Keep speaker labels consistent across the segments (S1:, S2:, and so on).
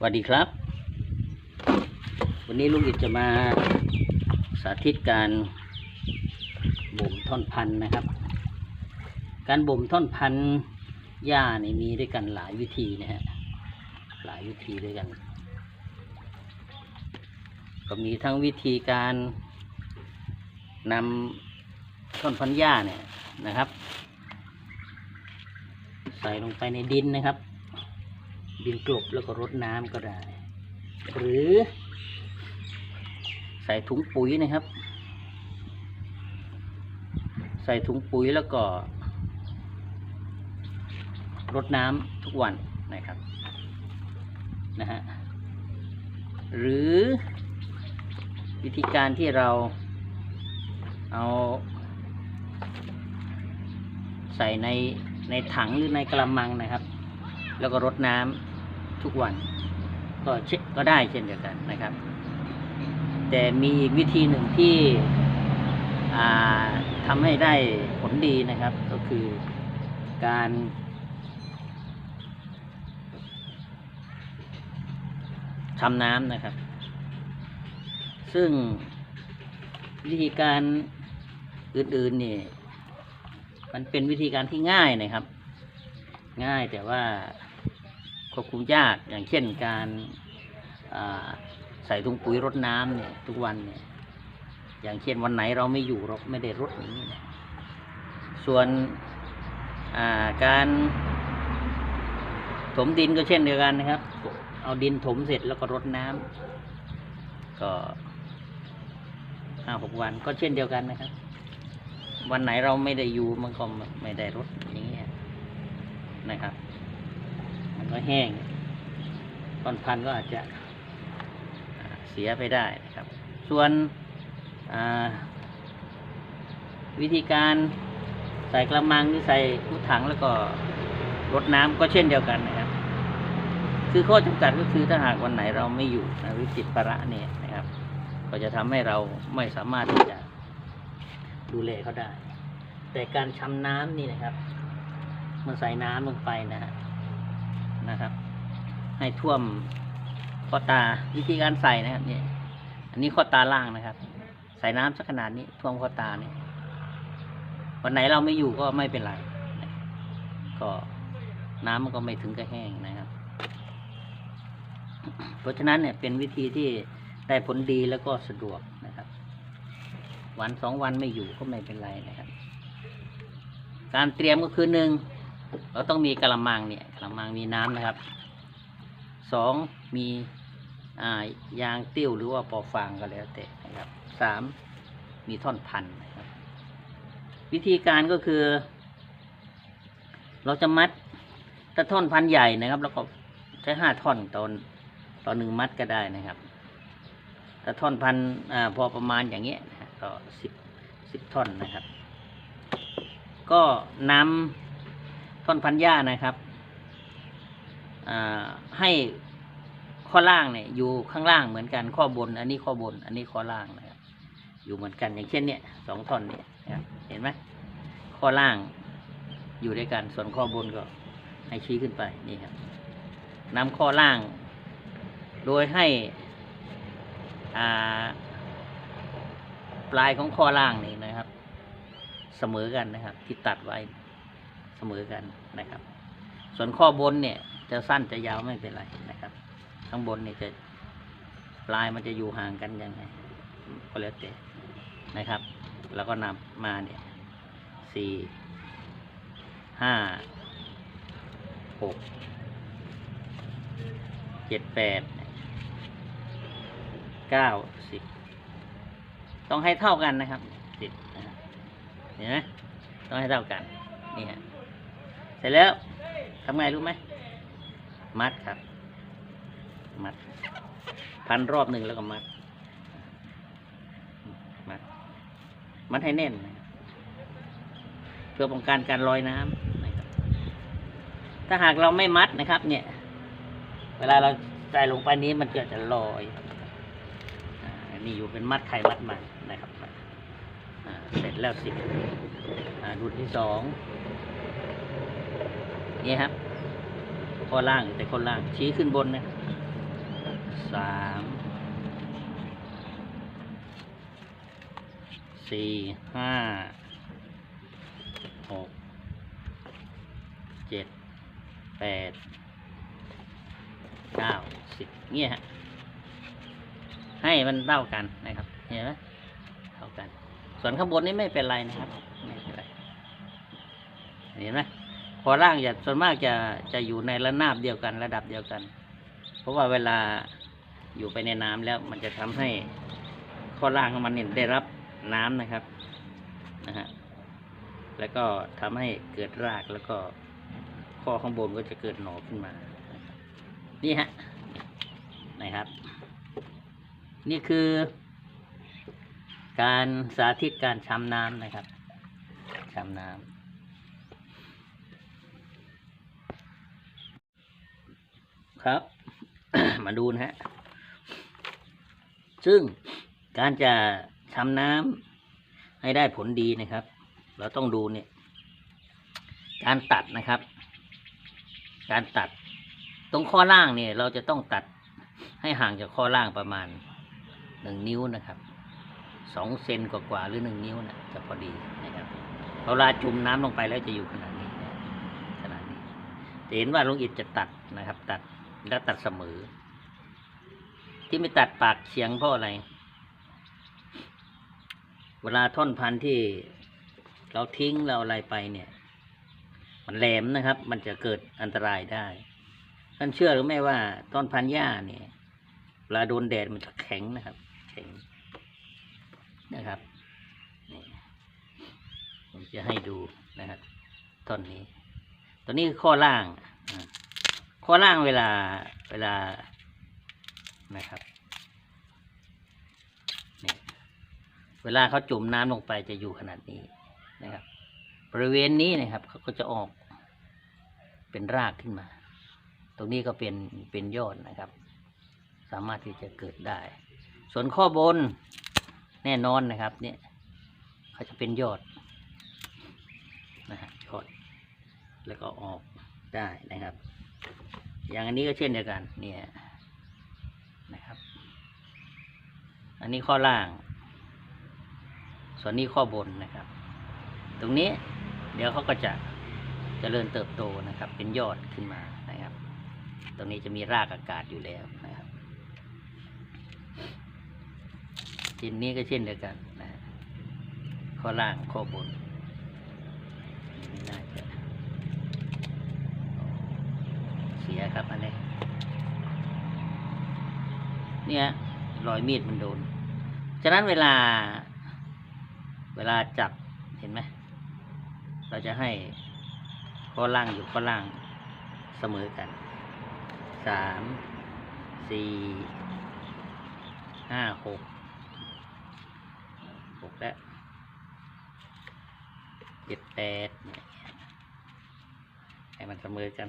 S1: สวัสดีครับ วันนี้ลุงอิดจะมาสาธิตการบ่มท่อนพันธุ์นะครับ การบ่มท่อนพันธุ์หญ้านี่มีด้วยกันหลายวิธีนะฮะหลายวิธีด้วยกัน ก็มีทั้งวิธีการนำท่อนพันธุ์หญ้าเนี่ยนะครับ ใส่ลงไปในดินนะครับ ดินกลบแล้วก็รดน้ำก็ได้ หรือ ใส่ถุงปุ๋ยนะครับ ใส่ถุงปุ๋ยแล้วก็รดน้ำทุกวันนะครับนะฮะหรือวิธีการที่เราเอาใส่ในในถังหรือในกระมังนะครับ แล้วก็รดน้ำ ทุกวัน ก็เช็ก็ได้เช่นเดียวกันนะครับ แต่มีอีกวิธีหนึ่งที่ทำให้ได้ผลดีนะครับ ก็คือการทำน้ำนะครับ ซึ่งวิธีการอื่นๆนี่มันเป็นวิธีการที่ง่ายนะครับ ง่ายแต่ว่า ควบคุมยากอย่างเช่นการใส่ถุงปุ๋ยรดน้ำเนี่ยทุกวันเนี่ยอย่างเช่นวันไหนเราไม่อยู่เราไม่ได้รดอย่างนี้นะส่วนาการถมดินก็เช่นเดียวกันนะครับ เอาดินถมเสร็จแล้วก็รดน้ำก็ห้าหกวันก็เช่นเดียวกันนะครับ วันไหนเราไม่ได้อยู่มันก็ไม่ได้รดอย่างเงี้ยนะครับ ก็แห้งต้นพันธุ์ก็อาจจะเสียไปได้นะครับ ส่วนวิธีการใส่กระมังหรือใส่ถุงถังแล้วก็รดน้ำก็เช่นเดียวกันนะครับ คือข้อจำกัดก็คือถ้าหากวันไหนเราไม่อยู่นะหรือติภาระเนี่ยนะครับ ก็จะทำให้เราไม่สามารถที่จะดูแลเขาได้ แต่การชำน้ำนี่นะครับ มันใส่น้ำลงไปนะฮะ นะครับ ให้ท่วมข้อตาวิธีการใส่นะครับเนี่ยอันนี้ข้อตาล่างนะครับ ใส่น้ำสักขนาดนี้ท่วมข้อตาเนี่ยวันไหนเราไม่อยู่ก็ไม่เป็นไรก็น้ำมันก็ไม่ถึงกับแห้งนะครับ เพราะฉะนั้นเนี่ยเป็นวิธีที่ได้ผลดีแล้วก็สะดวกนะครับ วันสองวันไม่อยู่ก็ไม่เป็นไรนะครับ การเตรียมก็คือหนึ่ง เราต้องมีกระมังเนี่ยกระมังมีน้ำนะครับสองมีอ่ายางติ้วหรือว่าปอฟางก็แล้วแต่นะครับสามมีท่อนพันนะครับวิธีการก็คือ เราจะมัดถ้าท่อนพันใหญ่นะครับ แล้วก็ใช้ห้าท่อนตอนตอนหนึ่งมัดก็ได้นะครับถ้าท่อนพันอ่าพอประมาณอย่างเงี้ยก็สิบสิบท่อนนะครับ ก็นำ ท่อนพันหญ้านะครับให้ข้อล่างเนี่ยอยู่ข้างล่างเหมือนกันข้อบน อันนี้ข้อบน อันนี้ข้อล่างนะครับอยู่เหมือนกันอย่างเช่นเนี่ยสองท่อนเนี่ยเห็นไหมข้อล่างอยู่ด้วยกันส่วนข้อบนก็ให้ชี้ขึ้นไปนี่ครับนำข้อล่าง โดยให้ปลายของข้อล่างนี่นะครับ เสมอกันนะครับ ที่ตัดไว้ เสมอกันนะครับ ส่วนข้อบนเนี่ย จะสั้นจะยาวไม่เป็นไรนะครับ ข้างบนเนี่ยจะปลายมันจะอยู่ห่างกันยังไงก็แล้วแต่นะครับ แล้วก็นำมาเนี่ยสี่ห้าหกเจ็ดแปดเก้าสิบต้องให้เท่ากันนะครับสิบนะครับเห็นไหมต้องให้เท่ากันนี่ฮะ เสร็จแล้วทำไงรู้ไหมมัดครับ มัด พันรอบหนึ่งแล้วก็มัด มัด มัดให้แน่นนะครับเพื่อป้องกันการลอยน้ำนะครับ ถ้าหากเราไม่มัดนะครับ เนี่ย เวลาเราใส่ลงไปนี้มันเก็จะลอยอันนี่อยู่เป็นมัดไข่มัดมันนะครับเสร็จแล้วสิรุ่นที่สอง นี่ครับข้อล่างแต่ข้อล่างชี้ขึ้นบนนะสามสี่ห้าหกเจ็ดแปดเก้าสิบเงี้ยฮะให้มันเท่ากันนะครับ เห็นไหมเท่ากัน ส่วนข้างบนนี้ไม่เป็นไรนะครับ ไม่เป็นไร เห็นไหม พอล่างจะส่วนมากจะจะอยู่ในระนาบเดียวกัน ระดับเดียวกัน เพราะว่าเวลาอยู่ไปในน้ำแล้วมันจะทำให้ข้อล่างของมันเนี่ยได้รับน้ำนะครับนะฮะแล้วก็ทำให้เกิดรากแล้วก็ข้อข้างบนก็จะเกิดหนอขึ้นมา นี่ฮะนะครับ นี่คือ การสาธิตการชำน้ำนะครับชำน้ำ ครับ มาดูนะฮะ ซึ่งการจะชำน้ำให้ได้ผลดีนะครับ เราต้องดูเนี่ย การตัดนะครับ การตัด ตรงข้อล่างเนี่ย เราจะต้องตัดให้ห่างจากข้อล่างประมาณหนึ่งนิ้วนะครับสองเซนกว่าๆหรือหนึ่งนิ้วนะจะพอดีนะครับเวลาจุ่มน้ำลงไปแล้วจะอยู่ขนาดนี้ขนาดนี้จะเห็นว่าลุงอิดจะตัดนะครับ ตัด แล้วตัดเสมอ ที่ไม่ตัดปากเฉียงเพราะอะไร เวลาท่อนพันธุ์ที่เราทิ้งเราอะไรไปเนี่ย มันแหลมนะครับ มันจะเกิดอันตรายได้ท่านเชื่อหรือไม่ว่าต้นพันธุ์หญ้าเนี่ยเวลาโดนแดดมันจะแข็งนะครับ แข็งนะครับนี่ผมจะให้ดูนะครับต้นนี้ ตัวนี้คือข้อล่างอ่า ข้อล่างเวลาเวลานะครับนี่เวลาเขาจุ่มน้ำลงไปจะอยู่ขนาดนี้นะครับ บริเวณนี้นะครับเขาก็จะออกเป็นรากขึ้นมา ตรงนี้ก็เป็นเป็นยอดนะครับ สามารถที่จะเกิดได้ ส่วนข้อบนแน่นอนนะครับ เนี่ยเขาจะเป็นยอดนะฮะยอดแล้วก็ออกได้ อย่างอันนี้ก็เช่นเดียวกัน เนี่ยนะครับ อันนี้ข้อล่าง ส่วนนี้ข้อบนนะครับ ตรงนี้เดี๋ยวเขาก็จะจะเจริญเติบโตนะครับ เป็นยอดขึ้นมานะครับ ตรงนี้จะมีรากอากาศอยู่แล้วนะครับชิ้นนี้ก็เช่นเดียวกันนะข้อล่างข้อบนน่าจะเสีย ครับอันนี้ เนี่ยรอยมีดมันโดน ฉะนั้นเวลา เวลาจับเห็นไหม เราจะให้ข้อล่างอยู่ข้อล่างเสมอกันสามสี่ห้าหกหกแล้วเจ็ดแปดให้มันเสมอกัน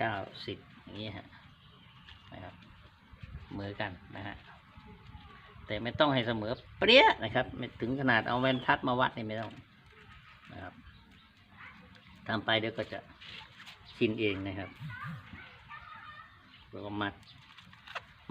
S1: เก้าสิบอย่างนี้ฮะนะครับเสมอกันนะฮะแต่ไม่ต้องให้เสมอเปรี้ยนะครับ ไม่ถึงขนาดเอาแว่นพัดมาวัดนี่ไม่ต้องนะครับทำไปเดี๋ยวก็จะชินเองนะครับแล้วก็มัด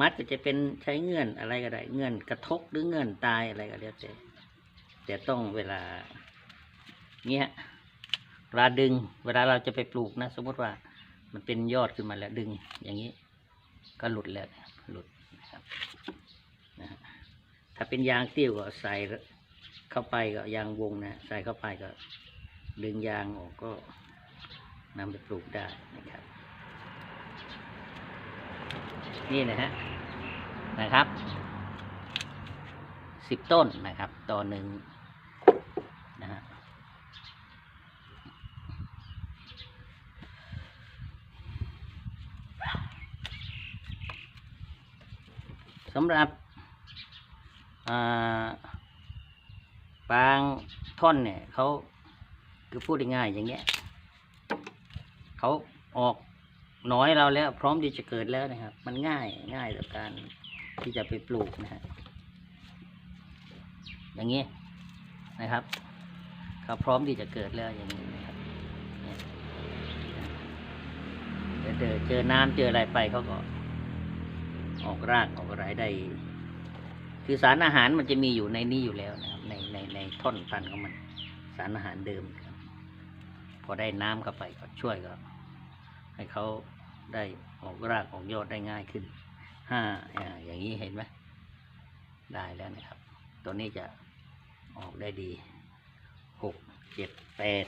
S1: มัดก็จะเป็นใช้เงื่อนอะไรก็ได้ เงื่อนกระทกหรือเงื่อนตายอะไรก็แล้วแต่แต่ต้องเวลาเนี้ยเวลาดึง เวลาเราจะไปปลูกนะ สมมติว่า มันเป็นยอดขึ้นมาแล้วดึงอย่างนี้ ก็หลุดแล้วหลุดนะครับนะฮะถ้าเป็นยางเตี้ยวก็ใส่เข้าไปก็ยางวงนะใส่เข้าไปก็ดึงยางออกก็นำไปปลูกได้นะครับ นี่นะฮะนะครับสิบต้นนะครับต่อหนึ่งนะฮะ สำหรับบางท่อนเนี่ยเขาคือพูดง่ายอย่างเงี้ยเขาออกน้อยเราแล้ว พร้อมที่จะเกิดแล้วนะครับ มันง่ายง่ายต่อการที่จะไปปลูกนะฮะอย่างนี้นะครับเขาพร้อมที่จะเกิดแล้วอย่างนี้นะครับเนี่ยเดี๋ยวเจอเจอน้ำเจออะไรไปเขาก็ ออกรากออกไรได้ คือสารอาหารมันจะมีอยู่ในนี้อยู่แล้วนะครับ ในในในท่อนพันของมัน สารอาหารเดิมครับพอได้น้ำเข้าไปก็ช่วยก็ ให้เขาได้ออกรากออกยอดได้ง่ายขึ้นห้าอย่างนี้เห็นไหมได้แล้วนะครับ ตัวนี้จะออกได้ดีหกเจ็ดแปด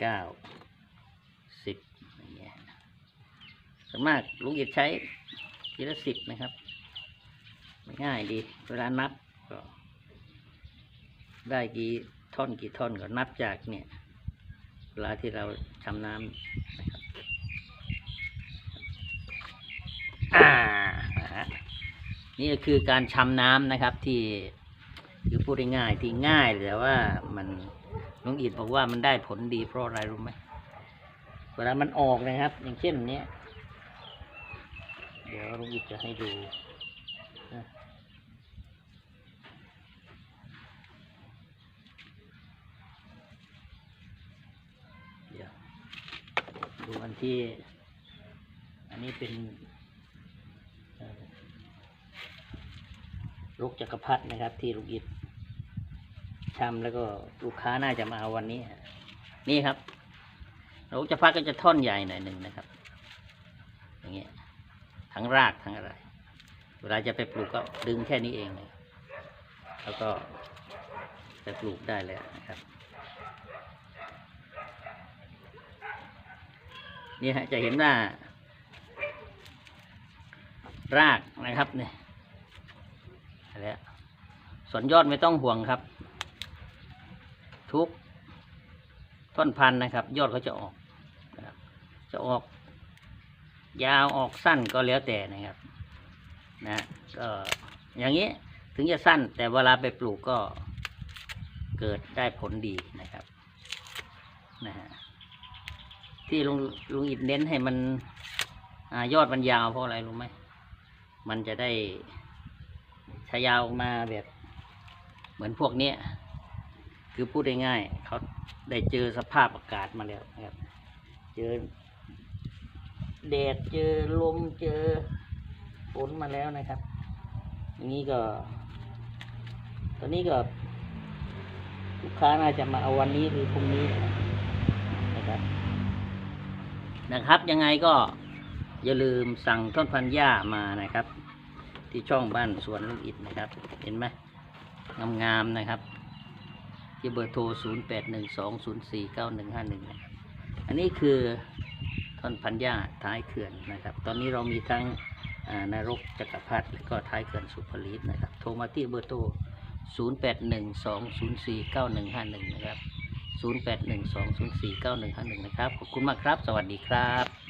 S1: เก้าสิบอย่างเงี้ย ส่วนมากลุงอิดใช้ทีละสิบนะครับง่ายดีเวลานับก็ได้กี่ท่อนกี่ท่อนก็นับจากเนี่ย เวลาที่เราชำน้ำนะครับนี่ก็คือการชำน้ำนะครับที่คือพูดง่ายๆที่ง่ายแต่ว่ามันลุงอิดบอกว่ามันได้ผลดีเพราะอะไรรู้ไหมเวลามันออกนะครับ อย่างเช่นเนี้ย ดี๋ยวลุงอิดจะให้ดูนะเดี๋ยวดูอันที่ อันนี้เป็นลูกจักรพรรดินะครับ ที่ลูกอิดทำแล้วก็ลูกค้าน่าจะมาเอาวันนี้ นี่ครับลูกจักรพรรดิก็จะท่อนใหญ่หน่อยหนึ่งนะครับ ทั้งรากทั้งอะไร เวลาจะไปปลูกก็ดึงแค่นี้เองเลยแล้วก็ไปปลูกได้แล้วนะครับ นี่ฮะจะเห็นว่า รากนะครับเนี่ยแล้วส่วนยอดไม่ต้องห่วงครับ ทุกต้นพันธุ์นะครับ ยอดเขาจะออกจะออก ยาวออกสั้นก็แล้วแต่นะครับนะก็อย่างนี้ถึงจะสั้น แต่เวลาไปปลูกก็เกิดได้ผลดีนะครับนะฮะที่ลุงลุงอิดเน้นให้มันอยอดมันยาวเพราะอะไรรู้ไหมมันจะได้ชายาวมาแบบเหมือนพวกเนี้ยคือพูดง่ายๆเขาได้เจอสภาพอากาศมาแล้วนะครับ เจอ แดดเจอลมเจอฝนมาแล้วนะครับอย่างนี้ก็ ตอนนี้ก็ ลูกค้าน่าจะมาเอาวันนี้หรือพรุ่งนี้นะครับ นะครับยังไงก็อย่าลืมสั่งต้นพันหญ้ามานะครับ ที่ช่องบ้านสวนลูกอิดนะครับ เห็นไหมงามๆนะครับ ที่เบอร์โทร 0 8 1 2 0 4 9 1 5 1 นะครับอันนี้คือ ต้นพันหญ้าท้ายเขื่อนนะครับ ตอนนี้เรามีทั้งนรกจักรพรรดิและก็ท้ายเขื่อนสุภลิตนะครับ โทรมาที่เบอร์โทร 0 8 1 2 0 4 9 1 5 1 นะครับ 0 8 1 2 0 4 9 1 5 1 นะครับ ขอบคุณมากครับ สวัสดีครับ